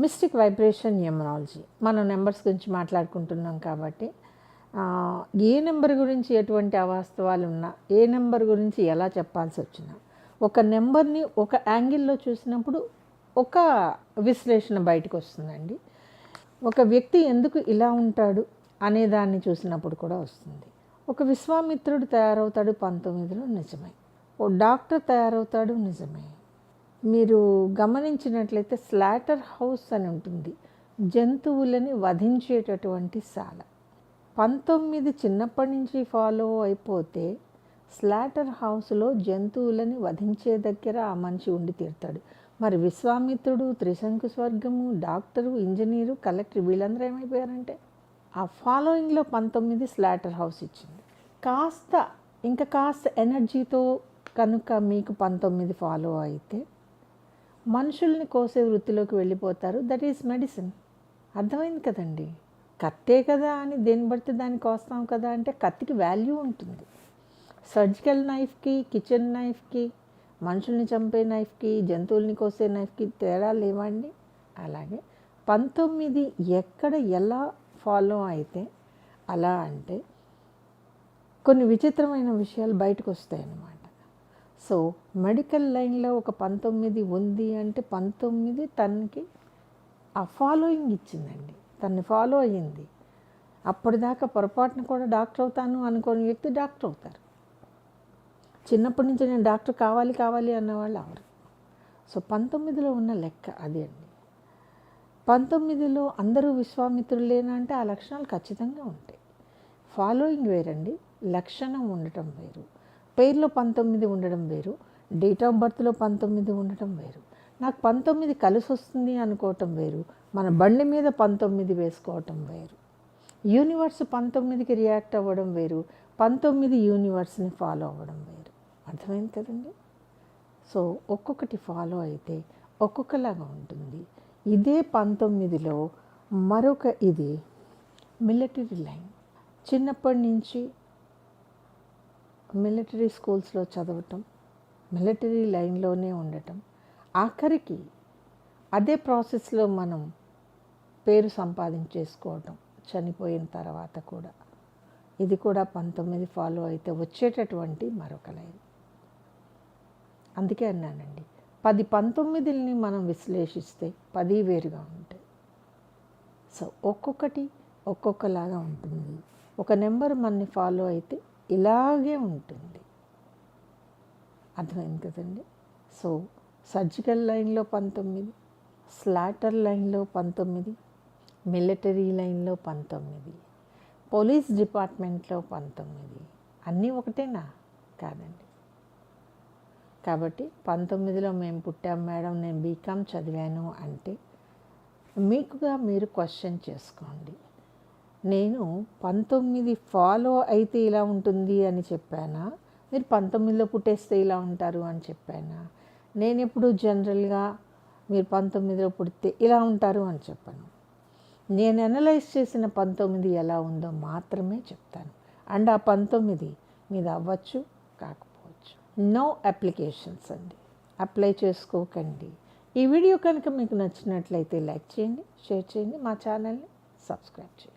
Mystic vibration numerology. మనం numbers గురించి మాట్లాడుకుంటున్నాం కాబట్టి ఏ నెంబర్ గురించి ఎటువంటి అవాస్తవాలు ఉన్నా ఏ నెంబర్ గురించి ఎలా చెప్పాల్సి వచ్చినా ఒక నెంబర్ని ఒక యాంగిల్లో చూసినప్పుడు ఒక విశ్లేషణ బయటకు వస్తుందండి. ఒక వ్యక్తి ఎందుకు ఇలా ఉంటాడు అనే దాన్ని చూసినప్పుడు కూడా వస్తుంది. ఒక విశ్వామిత్రుడు తయారవుతాడు పంతొమ్మిదిలో నిజమే. ఓ డాక్టర్ తయారవుతాడు నిజమే. మీరు గమనించినట్లయితే స్లాటర్ హౌస్ అని ఉంటుంది. జంతువులని వధించేటటువంటి శాల. పంతొమ్మిది చిన్నప్పటి నుంచి ఫాలో అయిపోతే స్లాటర్ హౌస్లో జంతువులని వధించే దగ్గర ఆ మనిషి ఉండి తీరుతాడు. మరి విశ్వామిత్రుడు త్రిశంకు స్వర్గము డాక్టరు ఇంజనీరు కలెక్టర్ వీళ్ళందరూ ఏమైపోయారంటే ఆ ఫాలోయింగ్లో పంతొమ్మిది స్లాటర్ హౌస్ ఇచ్చింది. కాస్త ఇంకా కాస్త ఎనర్జీతో కనుక మీకు పంతొమ్మిది ఫాలో అయితే మనుషుల్ని కోసే వృత్తిలోకి వెళ్ళిపోతారు. దట్ ఈస్ మెడిసిన్ అర్థమైంది కదండి? కత్తే కదా అని దేన్ని బట్టి దాన్ని కోస్తాం కదా అంటే కత్తికి వాల్యూ ఉంటుంది. సర్జికల్ నైఫ్కి కిచెన్ నైఫ్కి మనుషుల్ని చంపే నైఫ్కి జంతువుల్ని కోసే నైఫ్కి తేడా లేవండి అలాగే పంతొమ్మిది ఎక్కడ ఎలా ఫాలో అయితే అలా అంటే కొన్ని విచిత్రమైన విషయాలు బయటకు వస్తాయి అన్నమాట సో మెడికల్ లైన్లో ఒక పంతొమ్మిది ఉంది అంటే పంతొమ్మిది తనకి ఆ ఫాలోయింగ్ ఇచ్చిందండి. తన్ని ఫాలో అయ్యింది. అప్పటిదాకా పొరపాటున కూడా డాక్టర్ అవుతాను అనుకోని వ్యక్తి డాక్టర్ అవుతారు. చిన్నప్పటి నుంచి నేను డాక్టర్ కావాలి కావాలి అన్నవాళ్ళు అవరు సో పంతొమ్మిదిలో ఉన్న లెక్క అది అండి. పంతొమ్మిదిలో అందరూ విశ్వామిత్రులేనా అంటే ఆ లక్షణాలు ఖచ్చితంగా ఉంటాయి. ఫాలోయింగ్ వేరండి. లక్షణం ఉండటం వేరు. పేర్లో పంతొమ్మిది ఉండడం వేరు డేట్ ఆఫ్ బర్త్లో పంతొమ్మిది ఉండటం వేరు. నాకు పంతొమ్మిది కలిసి వస్తుంది అనుకోవటం వేరు మన బండి మీద పంతొమ్మిది వేసుకోవటం వేరు. యూనివర్స్ పంతొమ్మిదికి రియాక్ట్ అవ్వడం వేరు పంతొమ్మిది యూనివర్స్ని ఫాలో అవ్వడం వేరు. అర్థమైంది కదండి? సో ఒక్కొక్కటి ఫాలో అయితే ఒక్కొక్కలాగా ఉంటుంది. ఇదే పంతొమ్మిదిలో మరొక ఇది మిలిటరీ లైన్. చిన్నప్పటి నుంచి మిలిటరీ స్కూల్స్లో చదవటం మిలిటరీ లైన్లోనే ఉండటం. ఆఖరికి అదే ప్రాసెస్లో మనం పేరు సంపాదించేసుకోవటం చనిపోయిన తర్వాత కూడా. ఇది కూడా పంతొమ్మిది ఫాలో అయితే వచ్చేటటువంటి మరొక లైన్. అందుకే అన్నానండి పది పంతొమ్మిదిని మనం విశ్లేషిస్తే పది వేరుగా ఉంటాయి. సో ఒక్కొక్కటి ఒక్కొక్కలాగా ఉంటుంది. ఒక నెంబర్ మనని ఫాలో అయితే ఇలాగే ఉంటుంది. అర్థమైంది కదండి? సో సర్జికల్ లైన్లో పంతొమ్మిది స్లాటర్ లైన్లో పంతొమ్మిది మిలిటరీ లైన్లో పంతొమ్మిది పోలీస్ డిపార్ట్మెంట్లో పంతొమ్మిది. అన్నీ ఒకటేనా? కాదండి. కాబట్టి పంతొమ్మిదిలో మేము పుట్టాం మేడం నేను బీకామ్ చదివాను అంటే మీకుగా మీరు క్వశ్చన్ చేసుకోండి. నేను పంతొమ్మిది ఫాలో అయితే ఇలా ఉంటుంది అని చెప్పానా? మీరు పంతొమ్మిదిలో పుట్టేస్తే ఇలా ఉంటారు అని చెప్పానా? నేను ఎప్పుడు జనరల్గా మీరు పంతొమ్మిదిలో పుడితే ఇలా ఉంటారు అని చెప్పాను. నేను అనలైజ్ చేసిన పంతొమ్మిది ఎలా ఉందో మాత్రమే చెప్తాను. అండ్ ఆ పంతొమ్మిది మీద అవ్వచ్చు కాకపోవచ్చు. నో అప్లికేషన్స్ అండి. అప్లై చేసుకోకండి. ఈ వీడియో కనుక మీకు నచ్చినట్లయితే లైక్ చేయండి షేర్ చేయండి మా ఛానల్ని సబ్స్క్రైబ్ చేయండి.